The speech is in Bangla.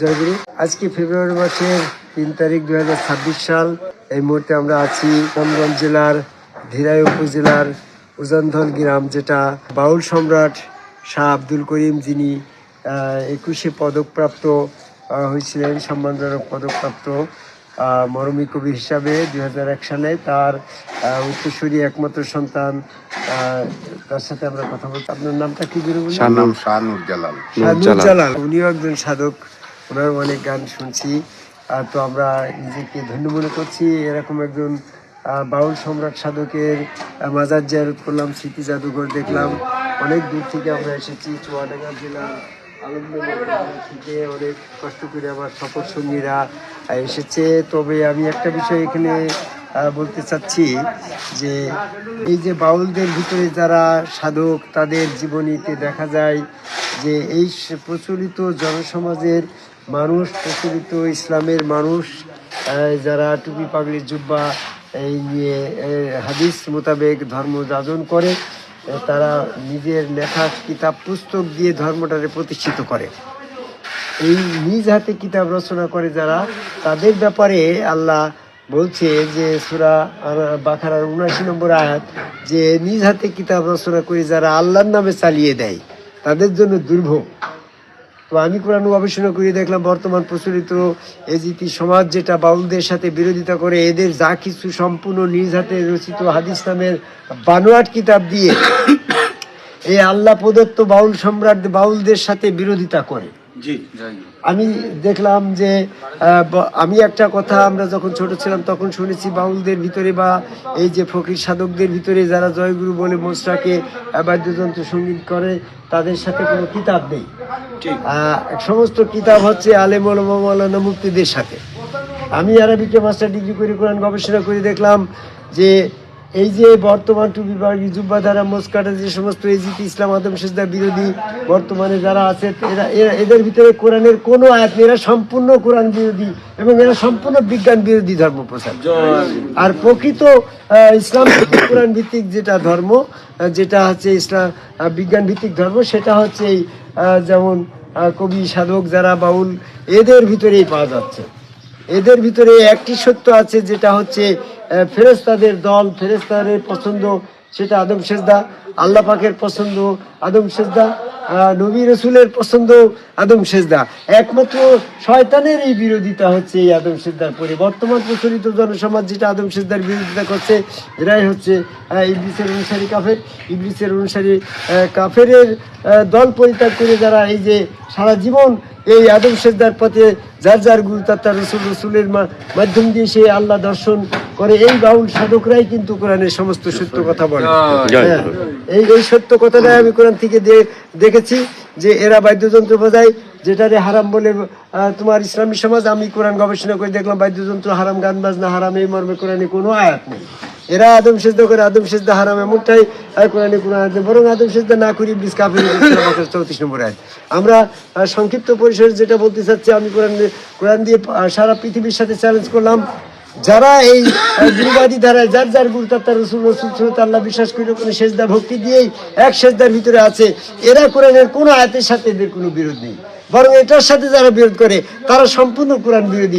জয়গুরু। আজকে ফেব্রুয়ারি মাসের তিন তারিখ দুই সাল। এই মুহূর্তে আমরা আছি রামগঞ্জ জেলার ধীরাই উপজেলার উজানধল গ্রাম যেটা বাউল সম্রাট শাহ আব্দুল করিম যিনি একুশে পদকপ্রাপ্ত আহ, হয়েছিলেন সম্মানজনক পদকপ্রাপ্ত মরমী কবি হিসাবে দুই হাজার এক সালে। তার উত্তরসূরি একমাত্র সন্তান তার সাথে আমরা কথা বলছি আপনার নামটা কি বেরো তার নাম শাহ নুরজালাল। নুরজালাল। উনিও একজন সাধক। ওনার অনেক গান শুনছি। তো আমরা নিজেকে ধন্য মনে করছি। এরকম একজন বাউল সম্রাট সাধকের মাজার জিয়ারত করলাম, স্মৃতি জাদুঘর দেখলাম। অনেক দূর থেকে আমরা এসেছি চুয়াডাঙ্গা থেকে। অনেক কষ্ট করে আমার সফর সঙ্গীরা এসেছে। তবে আমি একটা বিষয় এখানে বলতে চাচ্ছি যে, এই যে বাউলদের ভিতরে যারা সাধক, তাদের জীবনীতে দেখা যায় যে, এই প্রচলিত জনসমাজের মানুষ, প্রচলিত ইসলামের মানুষ যারা টুপি, পাগড়ি, জুব্বা, এই নিয়ে হাদিস মোতাবেক ধর্ম যাজন করে তারা নিজের লেখা কিতাব, পুস্তক দিয়ে ধর্মটাকে প্রতিষ্ঠিত করে। এই নিজ হাতে কিতাব রচনা করে যারা, তাদের ব্যাপারে আল্লাহ বলছে যে সুরা বাখারার উনাশি নম্বর আয়াত, যে নিজ হাতে কিতাব রচনা করে যারা আল্লাহর নামে চালিয়ে দেয়, তাদের জন্য দুর্ভোগ। তো আমি কোরআন গবেষণা করে দেখলাম, বর্তমান প্রচলিত এজিতি সমাজ যেটা বাউলদের সাথে বিরোধিতা করে, এদের যা কিছু সম্পূর্ণ নিজ হাতে রচিত হাদিস নামের বানোয়াট কিতাব দিয়ে এই আল্লাহ প্রদত্ত বাউল সম্রাট বাউলদের সাথে বিরোধিতা করে। আমি দেখলাম যে আমি একটা কথা আমরা যখন ছোট ছিলাম তখন শুনেছি বাউলদের ভিতরে বা এই যে ফকির সাধকদের ভিতরে যারা জয়গুরু বলে মোসরাকে বাদ্যযন্ত্র সংগীত করে তাদের সাথে কোনো কিতাব নেই। সমস্ত কিতাব হচ্ছে আলেম ওলামা মৌলানা মুক্তিদের সাথে। আমি আরবিকে মাস্টার ডিগ্রি করে কোরআন গবেষণা করে দেখলাম যে এই যে বর্তমান টুপি বা জুব্বা দ্বারা মোস্কাটা, যে সমস্ত এজিতি ইসলাম, আদম, সেজদা, বিরোধী বর্তমানে যারা আছে, এরা, এরা- এদের ভিতরে কোরআনের কোনো আয়াত নেই। এরা সম্পূর্ণ কোরআন বিরোধী এবং এরা সম্পূর্ণ বিজ্ঞান বিরোধী ধর্ম প্রচার আর প্রকৃত ইসলাম কোরআন ভিত্তিক যেটা ধর্ম যেটা হচ্ছে ইসলাম বিজ্ঞান ভিত্তিক ধর্ম, সেটা হচ্ছে এই যেমন কবি, সাধক যারা, বাউল, এদের ভিতরেই পাওয়া যাচ্ছে। এদের ভিতরে একটি সত্য আছে, যেটা হচ্ছে আহ, ফেরেশতাদের দল ফেরেশতাদের পছন্দ সেটা আদম সেজদা আল্লাহ পাকের পছন্দ আদম সেজদা নবী রসুলের পছন্দ আদম সেজদা। একমাত্র শয়তানের এই বিরোধিতা হচ্ছে এই আদম সেজদার পরে। বর্তমান প্রচলিত জনসমাজ যেটা আদম সেজদার বিরোধিতা করছে এরাই হচ্ছে ইবলিসের অনুসারী কাফের। ইবলিসের অনুসারী কাফেরের দল পরিত্যাগ করে যারা এই যে সারা জীবন এই আদম সেজদার পথে যার যার গুরু তার রসুল রসুলের মাধ্যম দিয়ে সে আল্লাহ দর্শন করে। এই বাউল সাধকরাই কিন্তু কোরআনের সমস্ত সত্য কথা বলে। হ্যাঁ, এই এই সত্য কথাটাই আমি কোরআন থেকে দেখেছি যে এরা বাদ্যযন্ত্র বাজায় যেটারে হারাম বলে তোমার ইসলামী সমাজ আমি কোরআন গবেষণা করে দেখলাম বাদ্যযন্ত্র হারাম গান বাজনা হারাম এই মর্মে কোরআনে কোনো আয়াত নেই। এরা আদম সেজদা করে, আদম সেজদা হারাম এমনটাই কোরআনে কোরআন। বরং আদম সেজদা না করি ইবলিস কাফির চৌত্রিশ নম্বর আয়াত। আমরা সংক্ষিপ্ত পরিসরে যেটা বলতে চাচ্ছি, আমি কোরআন কোরআন দিয়ে সারা পৃথিবীর সাথে চ্যালেঞ্জ করলাম। যারা এই গুরুবাদী ধারায়, যার যার গুরু তার রসুল রসুল সুরত আল্লাহ বিশ্বাস করে কোনো সেজদা ভক্তি দিয়েই এক সেজদার ভিতরে আছে। এরা কোরআনের কোনো আয়াতের সাথে এদের কোনো বিরোধ নেই। বরং এটার সাথে যারা বিরোধ করে, তারা সম্পূর্ণ কোরআন বিরোধী।